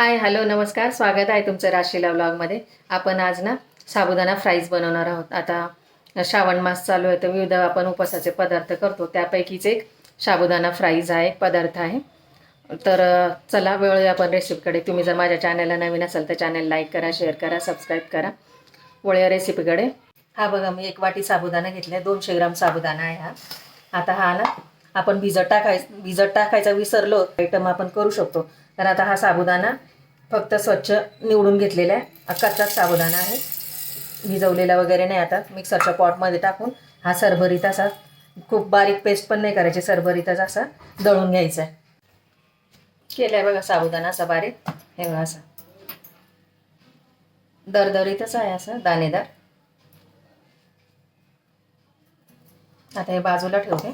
Hi hello नमस्कार. स्वागत आहे तुमचं राशीला ब्लॉगमध्ये आपण आज ना साबुदाणा फ्राईज बनवणार आहोत. आता श्रावण मास चालू आहे तर विविध आपण उपवासाचे पदार्थ करतो. त्यापैकीच एक साबुदाणा फ्राईज हा एक पदार्थ आहे. तर चला वेळ आपण रेसिपीकडे तुम्ही जर माझ्या चॅनलला नवीन असाल तर चॅनल लाईक करा शेअर करा सबस्क्राईब करा. वळूया रेसिपीकडे हा बघा मी एक वाटी साबुदाणा घेतला दोनशे ग्राम साबुदाणा आहे हा. आता हा ना आपण भिजत टाकाय भिजत टाकायचा विसरलो आयटम आपण करू शकतो. तर आता हा साबुदाणा फक्त स्वच्छ निवडून घेतलेला आहे. कच्चाच साबुदाणा आहे. भिजवलेला वगैरे नाही आता. मिक्सरच्या पॉटमध्ये टाकून हा सरभरीत असा खूप बारीक पेस्ट पण नाही करायची. सरभरीतच असा दळून घ्यायचा आहे. केलाय बघा साबुदाणा असा बारीक. हे बघा असा. दरदरीतच आहे असं दाणेदार. आता हे बाजूला ठेवते.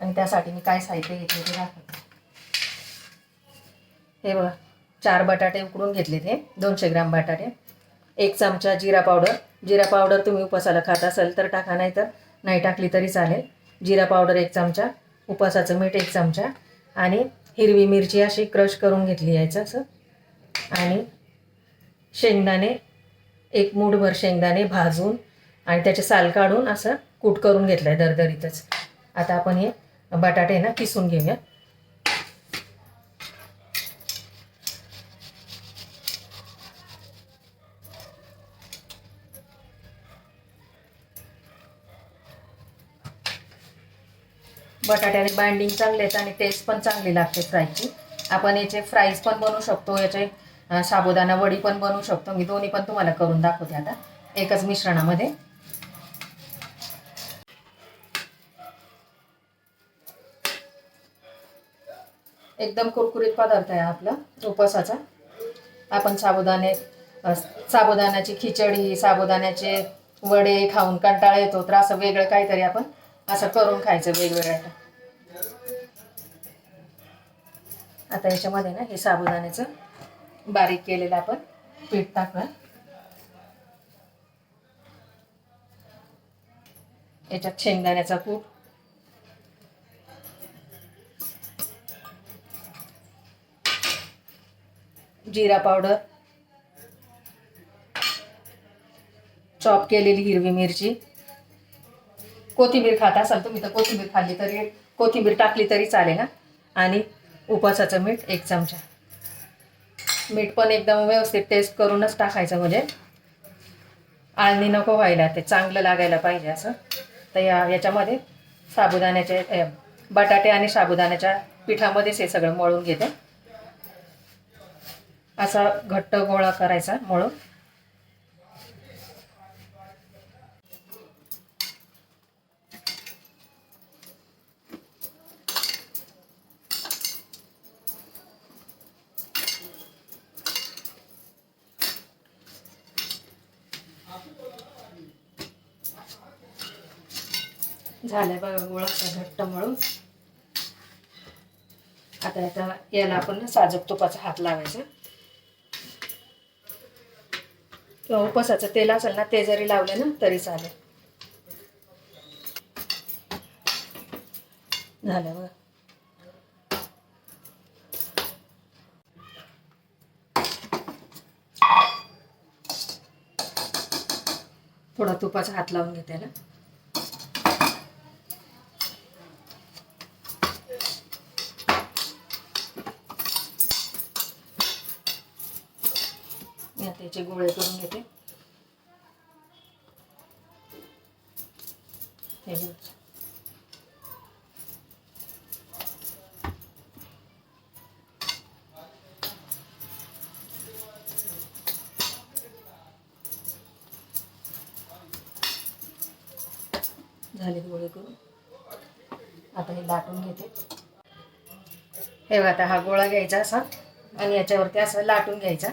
आणि त्यासाठी मी काय साहित्य घेतले ते दाखवते. हे बघा. चार बटाटे उकडून घेतले ते दोनशे ग्राम बटाटे. एक चमचा जिरा पावडर. जिरा पावडर तुम्ही उपासाला खात असाल तर टाका नाही तर नाही टाकली तरी चालेल. जिरा पावडर एक चमचा उपासाचं मीठ एक चमचा आणि हिरवी मिरची अशी क्रश करून घेतली यायचं असं. आणि शेंगदाणे एक मूठभर शेंगदाणे भाजून आणि त्याचे साल काढून असं कूट करून घेतलं आहे दरदरीतच. आता आपण हे बटाटे ना किसून घेऊया. बटाट्याने बाइंडिंग चांगले आहेत आणि टेस्ट पण चांगली लागते फ्रायची आपण याचे फ्राईज पण बनवू शकतो याचे साबुदाणा वडी पण बनवू शकतो. मी दोन्ही पण तुम्हाला करून दाखवते आता. एकच मिश्रणामध्ये. एकदम कुरकुरीत पदार्थ आहे आपला उपवासाचा आपण साबुदाणे साबुदाण्याची खिचडी साबुदाण्याचे वडे खाऊन कंटाळा येतो तर असं वेगळं काहीतरी आपण असं करून खायचं वेगवेगळ्या आता याच्यामध्ये ना हे साबुदाण्याचं बारीक केलेलं आपण पीठ टाकणार. याच्यात शेंगदाण्याचा कूट जिरा पावडर. चॉप केलेली हिरवी मिरची. कोथिंबीर खात असाल तुम्ही तर कोथिंबीर खाल्ली तरी कोथिंबीर टाकली तरी चालेल ना आणि उपवासाचं मीठ एक चमचा. मीठ पण एकदम व्यवस्थित टेस्ट करूनच टाकायचं म्हणजे आळणी नको व्हायला ते चांगलं लागायला पाहिजे असं. तर या याच्यामध्ये साबुदाण्याचे बटाटे आणि साबुदाण्याच्या पिठामध्येच हे सगळं मळून घेते. असा घट्ट गोळा करायचा मळून. झालंय बघा गोळा घट्ट मळून आता याचा याला आपण साजक साजूक तुपाचा हात लावायचा. किंवा उपसाचं तेल असेल ना ते जरी लावले ना तरी चालेल. झालं बघा. थोडा तुपाचा हात लावून घेते ना मी गोळे करून घेते. हे झाले गोळे करून. आता हे लाटून घेते. हे आता हा गोळा घ्यायचा असा आणि याच्यावरती असं लाटून घ्यायचा.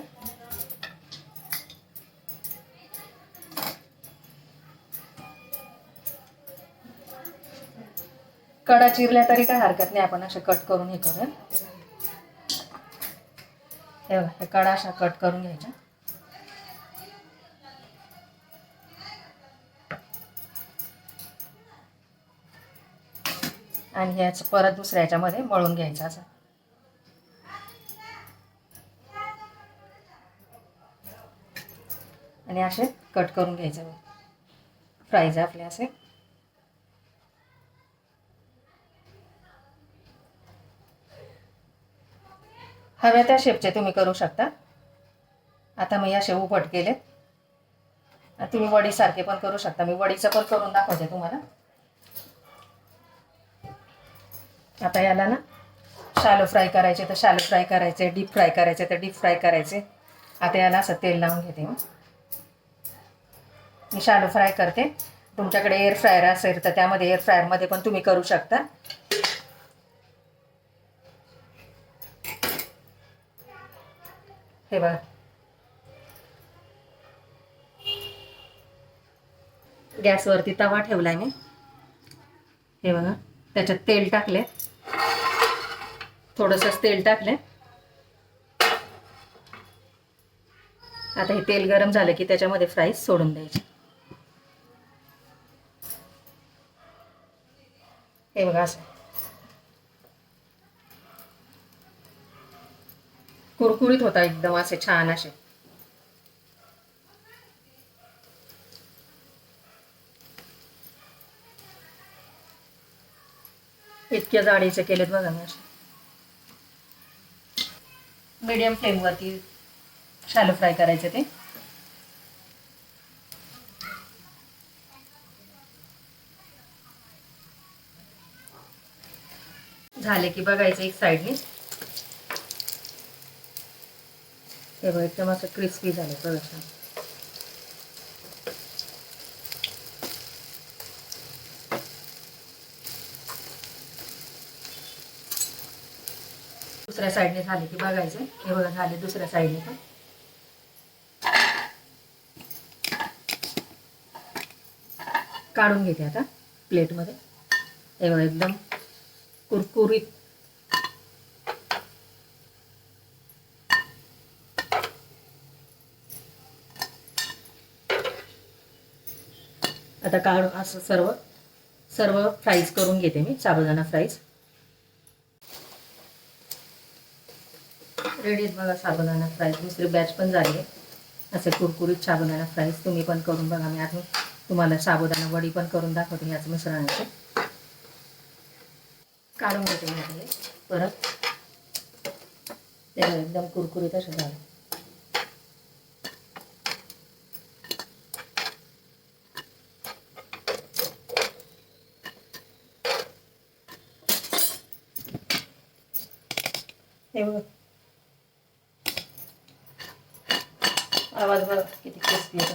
कडा चिरल्या तरी काय हरकत नाही आपण अशा कट करून हे करूया. हे बघा हे कडा अशा कट करून घ्यायच्या. आणि ह्याच परत दुसऱ्या ह्याच्यामध्ये मळून घ्यायचा असं. आणि असे कट करून घ्यायचे. फ्राईज आपले असे. हव्या त्या शेपचे तुम्ही करू शकता. आता मी असे उभट केलेत. तुम्ही वडीसारखे पण करू शकता. मी वडीचं पण करून दाखवते तुम्हाला. आता याला ना शालो फ्राय करायचे तर शालो फ्राय करायचे डीप फ्राय करायचे तर डीप फ्राय करायचे. आता याला असं तेल लावून घेते मी. शालो फ्राय करते. तुमच्याकडे एअर फ्रायर असेल तर त्यामध्ये एअर फ्रायरमध्ये पण तुम्ही करू शकता. हे बघा. गॅसवरती तवा ठेवलाय मी. हे बघा त्याच्यात तेल टाकले थोडंसंच तेल टाकले आता हे तेल गरम झालं की त्याच्यामध्ये फ्राईज सोडून द्यायची. हे बघा असं. कुरकुरीत होता एकदम असे छान असे. इतक्या जाडीचे केलेत बघा मी असे. मीडियम फ्लेमवरती शालो फ्राय करायचे ते. झाले की बघायचं एक साईडने. हे बघ एकदम असं क्रिस्पी झालं बघा छान दुसऱ्या साईडने झाले की बघायचं. हे बघा झाले दुसऱ्या साईडने पण. काढून घेते आता प्लेटमध्ये हे बघा एकदम कुरकुरीत आता काढून असं सर्व सर्व फ्राईज करून घेते मी साबुदाणा फ्राईज रेडी आहेत बघा साबुदाणा फ्राईज दुसरी बॅच पण झाली आहे. असे कुरकुरीत साबुदाणा फ्राईज तुम्ही पण करून बघा. मी अजून तुम्हाला साबुदाणा वडी पण करून दाखवते याच मिश्रणाचे. काढून घेते मी परत. ते एकदम कुरकुरीत असं झालं. हे बघा आवाज बघा किती क्रिस्पी येतो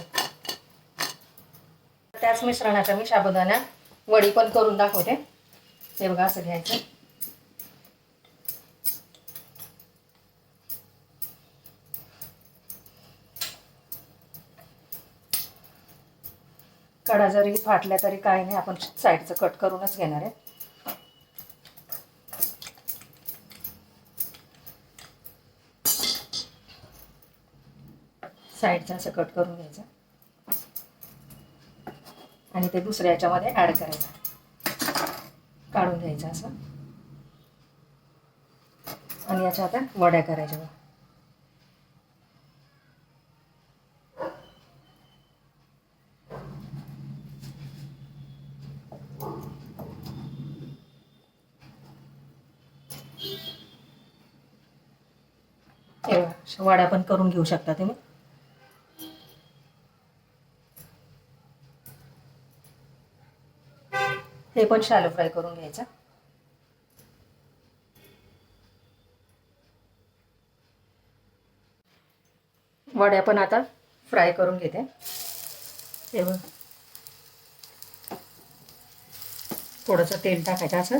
त्याच मिश्रणाच्या मी साबुदाणा वडी पण करून दाखवते. हे बघा असं घ्यायचं. कडा जरी फाटल्या तरी काही नाही आपण साईडचं कट करूनच घेणार आहे. साईडचा असं कट करून घ्यायचा. आणि ते दुसऱ्या याच्यामध्ये ॲड करायचं. काढून घ्यायचं असं. आणि याच्या आता वड्या करायच्या बघा. वड्या पण करून घेऊ शकता तुम्ही. हे पण शालो फ्राय करून घ्यायचं. वड्या पण आता फ्राय करून घेते. तेव्हा थोडंसं तेल टाकायचं असं.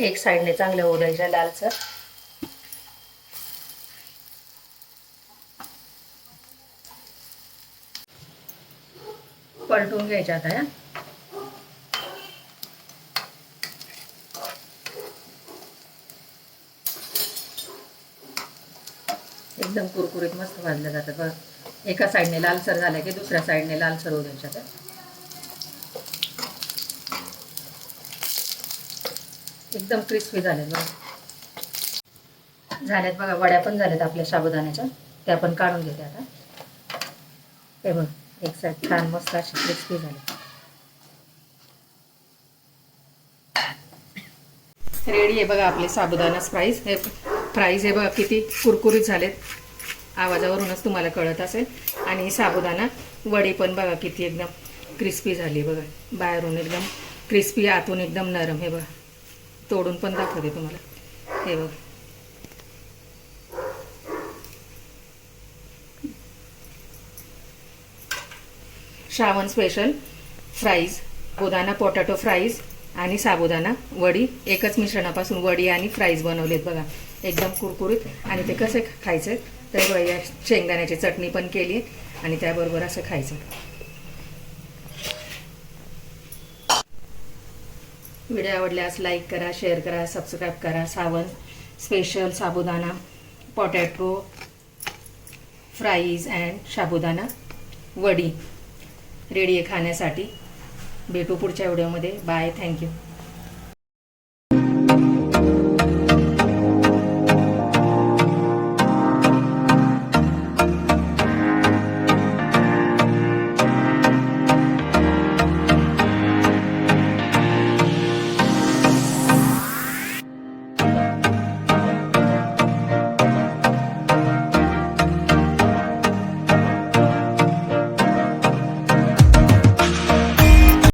एक साईडने चांगलं ओढायच्या लालसर पलटून घ्यायच्या आता या एकदम कुरकुरीत मस्त भाजल्या जातात बघ एका साईडने लालसर झाल्या की दुसऱ्या साईडने लालसर होऊ द्यायच्या त्या एकदम क्रिस्पी झालेत बघा. झाल्यात बघा वड्या पण झाल्यात आपल्या साबुदाण्याच्या. त्या पण काढून घेते आता. हे बघ एक साईड छान मस्त अशी क्रिस्पी झाली रेडी आहे बघा आपले साबुदाणा फ्राईज हे फ्राईज हे बघा किती कुरकुरीत झालेत. आवाजावरूनच तुम्हाला कळत असेल. आणि साबुदाणा वडी पण बघा किती एकदम क्रिस्पी झाली बघा. बाहेरून एकदम क्रिस्पी आतून एकदम नरम हे बघा. तोडून पण दाखवते तुम्हाला. हे बघ. Shravan special fries sabudana potato fries आणि साबुदाणा वडी. एकच मिश्रणापासून वडी आणि फ्राईज बनवलेत बघा. एकदम कुरकुरीत आणि ते कसे खायचे तर शेंगदाण्याची चटणी पण केली आणि त्याबरोबर असं खायचं. व्हिडिओ आवडल्यास लाईक करा शेअर करा सबस्क्राईब करा. Sawan special sabudana potato fries and sabudana vadi. Ready आहे खाण्यासाठी. भेटू पुढच्या व्हिडिओमध्ये बाय थँक्यू